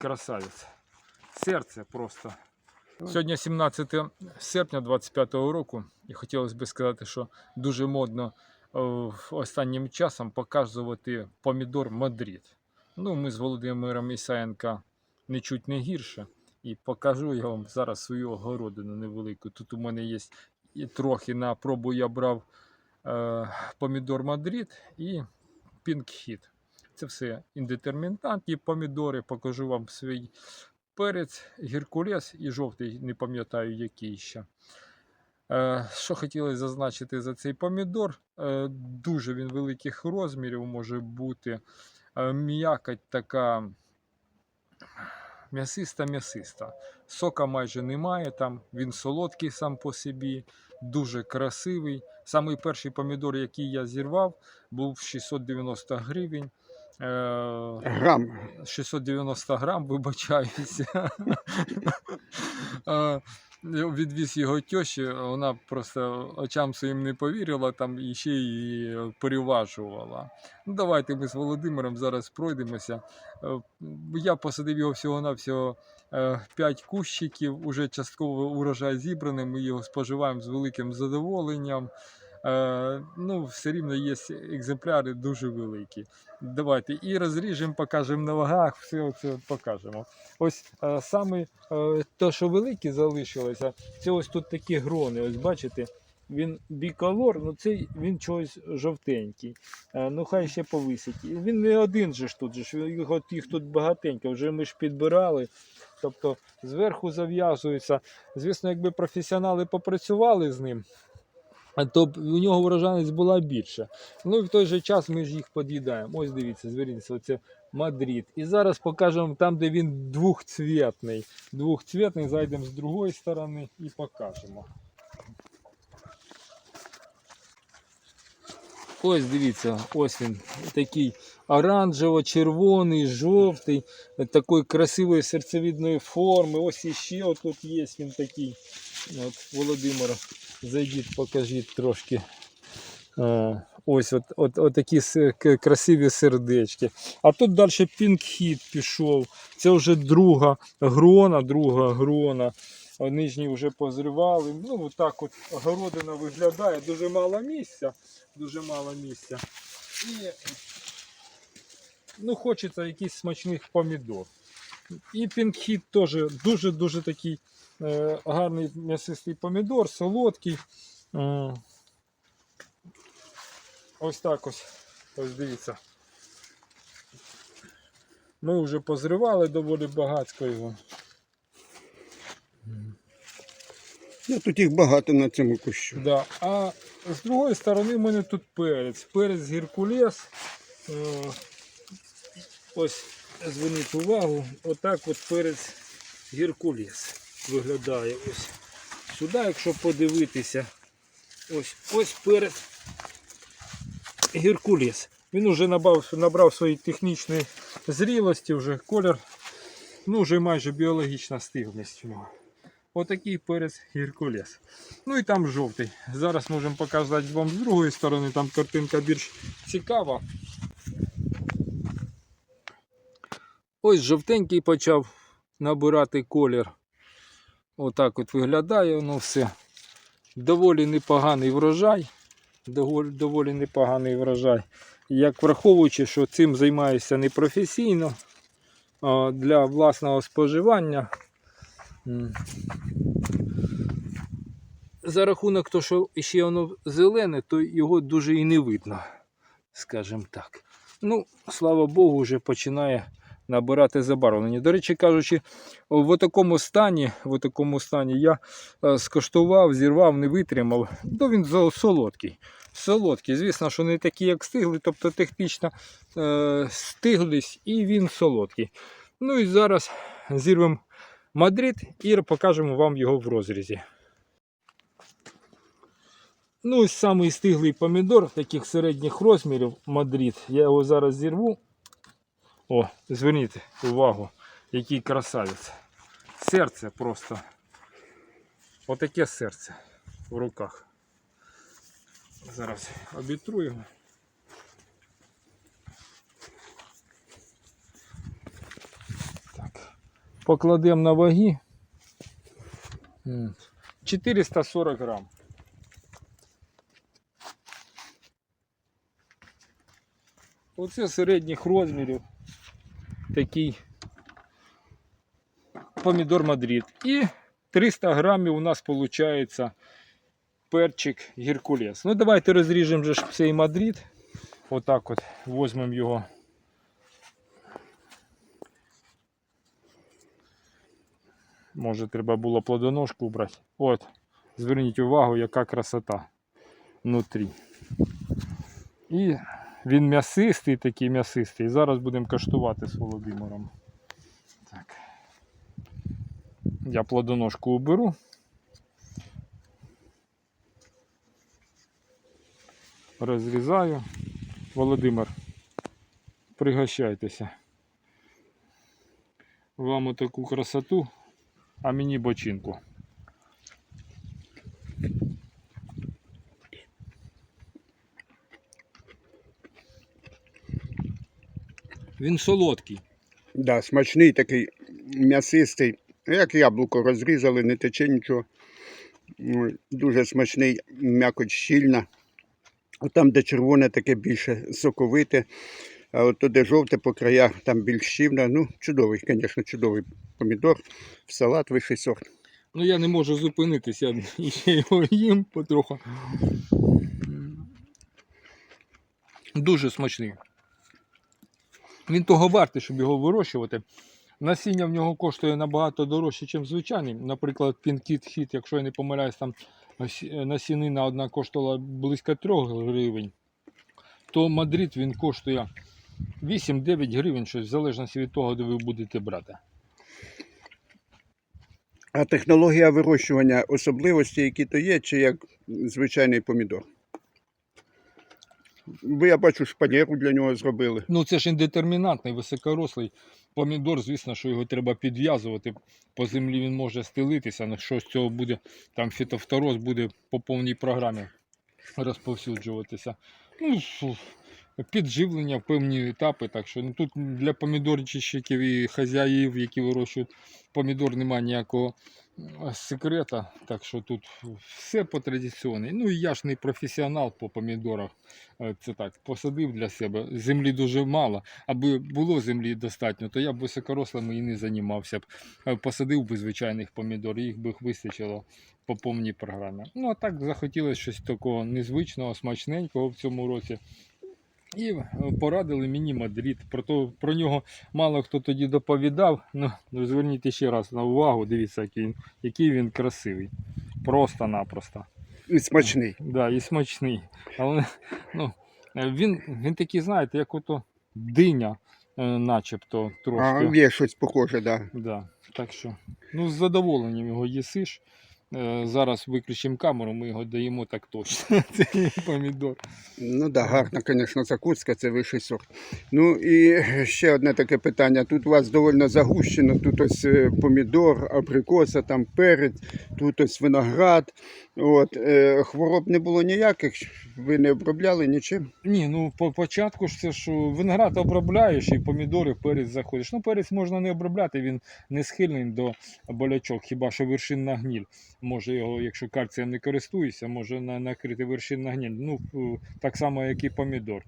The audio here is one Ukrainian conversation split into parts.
красавець. Серце просто. Сьогодні 17 серпня 25 року, і хотілося б сказати, що дуже модно е, останнім часом показувати помідор Мадрид. Ну, ми з Володимиром Ісаєнка нічуть не гірше. І покажу я вам зараз свою огородину невелику. Тут у мене є і трохи на пробу я брав е, помідор Мадрид і Пінкхіт. Це все індетермінантні помідори. Покажу вам свій перець, гіркулес і жовтий, не пам'ятаю який ще. Е, що хотілося зазначити за цей помідор? Е, дуже він великих розмірів може бути. Е, м'якоть така м'ясиста-м'ясиста. Сока майже немає там, він солодкий сам по собі, дуже красивий. Самий перший помідор, який я зірвав, був 690 гривень. Е, Грам. 690 грам, вибачаюся. Е, Відвіз його тьоші, вона просто очам своїм не повірила там і ще й переважувала. Ну, давайте ми з Володимиром зараз пройдемося. Е, Я посадив його всього-навсього 5 кущиків, уже частково урожай зібраний, ми його споживаємо з великим задоволенням. Е, ну, все рівно є екземпляри дуже великі. Давайте і розріжемо, покажемо на вагах, все це покажемо. Ось е, саме е, те, що великі залишилося, це ось тут такі грони. Ось бачите, він біколор, ну цей він чогось жовтенький. Ну хай ще повисить. Він не один же ж тут, же ж, от їх тут багатенько, вже ми ж підбирали. Тобто зверху зав'язується. Звісно, якби професіонали попрацювали з ним, то б у нього врожайність була більша. Ну і в той же час ми ж їх під'їдаємо. Ось дивіться, зверніться, оце Мадрид. І зараз покажемо там, де він двохцвітний. Двохцвітний, зайдемо з другої сторони і покажемо. Ось дивіться, ось він такий оранжево-червоний, жовтий, такої красивої серцевидної форми. Ось іще отут є він такий. От, Володимира, зайдіть, покажіть трошки. Е, Ось от, от, от такі красиві сердечки. А тут далі пінкхіт пішов. Це вже друга грона, друга грона. Нижні вже позривали. Ну, отак от огородина виглядає. Дуже мало місця. Дуже мало місця. І ну, хочеться якийсь смачних помідор. І пінкхіт теж дуже-дуже такий е, гарний м'ясистий помідор, солодкий. Е, ось так ось. Ось дивіться. Ми вже позривали доволі багатько його. Ну тут їх багато на цьому кущу. Да. А з другої сторони в мене тут перець. Перець гіркулес. Е, Ось зверніть увагу, отак от перець гіркулес виглядає. Ось сюди, якщо подивитися, ось ось перець гіркулес. Він вже набрав, набрав свої технічної зрілості, вже колір, ну вже майже біологічна нього. Отакий перець гіркулес. Ну і там жовтий. Зараз можемо показати вам з другої сторони, там картинка більш цікава. Ось жовтенький почав набирати колір. Отак от виглядає воно все. Доволі непоганий врожай. Доволі, непоганий врожай. Як враховуючи, що цим займаюся непрофесійно для власного споживання. За рахунок того, що ще воно зелене, то його дуже і не видно, скажімо так. Ну, слава Богу, вже починає набирати забарвлення. До речі, кажучи, в такому стані, в такому стані я е, скоштував, зірвав, не витримав. То він солодкий. Солодкий, звісно, що не такий, як стиглий, тобто технічна е, стиглість, і він солодкий. Ну і зараз зірвемо Мадрид і покажемо вам його в розрізі. Ну, ось самий стиглий помідор таких середніх розмірів Мадрид. Я його зараз зірву. О, зверніть увагу, який красавець. Серце просто. Отаке серце в руках. Зараз обітру його. Так. покладемо на ваги. 440 грам. Оце середніх розмірів такий помідор Мадрид. І 300 грамів у нас виходить перчик Геркулес. Ну давайте розріжемо же цей Мадрид. Отак от візьмемо його. Може треба було плодоножку брати. От, зверніть увагу, яка красота внутрі. І він м'ясистий, такий м'ясистий. Зараз будемо каштувати з Володимиром. Так. Я плодоножку уберу. Розрізаю. Володимир, пригощайтеся. Вам отаку красоту, а мені бочинку. Він солодкий. Да, смачний такий м'ясистий. Як яблуко розрізали, не тече нічого. Ну, Дуже смачний, м'якоть щільна. От Там, де червоне, таке більше соковите. А от де жовте по краях, там більш щільне. Ну, чудовий, звісно, чудовий помідор. В салат вищий сорт. Ну я не можу зупинитися, я ще його їм потроху. Дуже смачний. Він того вартий, щоб його вирощувати. Насіння в нього коштує набагато дорожче, ніж звичайний. Наприклад, Пінкіт Хіт, якщо я не помиляюсь, там насінина одна коштувала близько 3 гривень, то Мадрид він коштує 8-9 гривень, щось в залежності від того, де ви будете брати. А технологія вирощування особливості, які то є, чи як звичайний помідор? Ви, я бачу, шпанеру для нього зробили. Ну, це ж індетермінантний, високорослий помідор, звісно, що його треба підв'язувати. По землі він може стелитися, але що з цього буде, там фітофтороз буде по повній програмі розповсюджуватися. Ну, підживлення в певні етапи. Так що ну, тут для помідорчиків і хазяїв, які вирощують помідор, немає ніякого секрета. Так що тут все по традиційній. Ну і я ж не професіонал по помідорах. Е, Це так, посадив для себе. Землі дуже мало. Аби було землі достатньо, то я б високорослими і не займався б. Е, Посадив би звичайних помідор, їх би вистачило по повній програмі. Ну а так захотілося щось такого незвичного, смачненького в цьому році. І е, порадили мені Мадрид. Про, то, про нього мало хто тоді доповідав. Ну, зверніть ще раз на увагу, дивіться, який, він- який він красивий. Просто-напросто. І смачний. Да, і смачний. Але ну, е, він, він такий, знаєте, як ото диня, е, начебто трошки. А, є щось похоже, так. Да. Да. Так що, ну, з задоволенням його їсиш. Е, Зараз виключимо камеру, ми його даємо так точно. Цей помідор. Ну так, да, гарна, звісно, закуска, це вищий сорт. Ну і ще одне таке питання. Тут у вас доволі загущено. Тут ось е, помідор, абрикоса, там перець, тут ось виноград. От, е, хвороб не було ніяких, ви не обробляли нічим. Ні, ну по початку ж це ж виноград обробляєш і помідори, перець заходиш. Ну, перець можна не обробляти, він не схильний до болячок, хіба що вершинна гніль. Може його, якщо кальцієм не користуєшся, може на- накрити вершинна гніль. Ну, е, так само, як і помідор.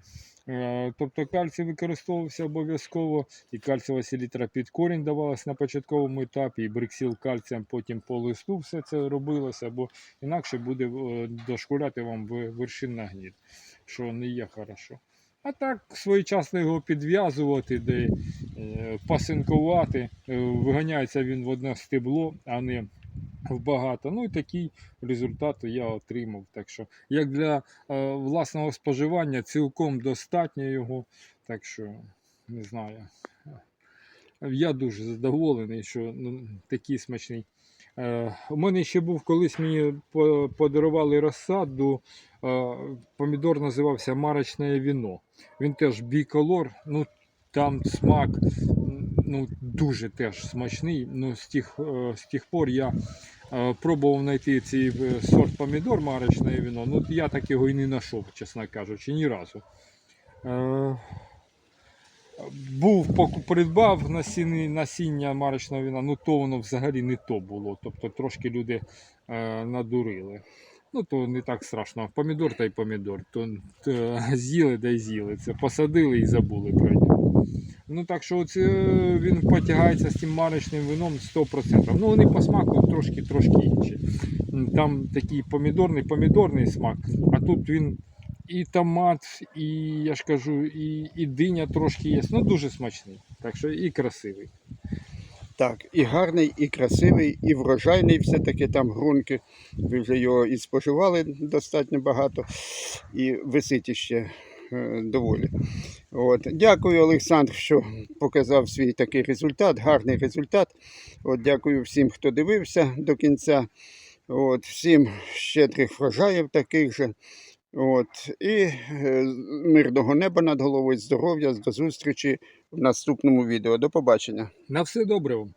Е, Тобто кальцій використовувався обов'язково, і кальцієва селітра під корінь давалась на початковому етапі, і бриксіл кальцієм потім по листу все це робилося, бо інакше буде е, дошкуляти вам вершинна гніль, що не є хорошо. А так своєчасно його підв'язувати, де е, пасинкувати, виганяється він в одне стебло, а не багато. Ну і такий результат я отримав. Так що, як для е, власного споживання, цілком достатньо його. Так що, не знаю. Я дуже задоволений, що ну, такий смачний. Е, у мене ще був колись мені подарували розсаду. Е, помідор називався марочне віно. Він теж біколор, ну там смак ну, дуже теж смачний. Ну, з, тих, е, з тих пор я е, пробував знайти цей е, сорт помідор марочне віно. Ну, я так його і не знайшов, чесно кажучи, ні разу. Був придбав насіння, насіння марочного вина, ну то воно взагалі не то було. Тобто трошки люди е, надурили. Ну, то не так страшно. Помідор та й помідор. То, то з'їли да й з'їли. Це посадили і забули про нього. Ну так що оце він потягається з тим марочним вином 100%. Ну вони по смаку трошки трошки інші. Там такий помідорний помідорний смак, а тут він і томат, і я ж кажу, і, і диня трошки є. Ну дуже смачний. Так що і красивий. Так, і гарний, і красивий, і врожайний все-таки там грунки. Ви вже його і споживали достатньо багато, і висить ще е, доволі. От. Дякую, Олександр, що показав свій такий результат, гарний результат. От, дякую всім, хто дивився до кінця. От, всім щедрих врожаїв таких же. От, і е, мирного неба над головою, здоров'я, до зустрічі в наступному відео. До побачення. На все добре вам.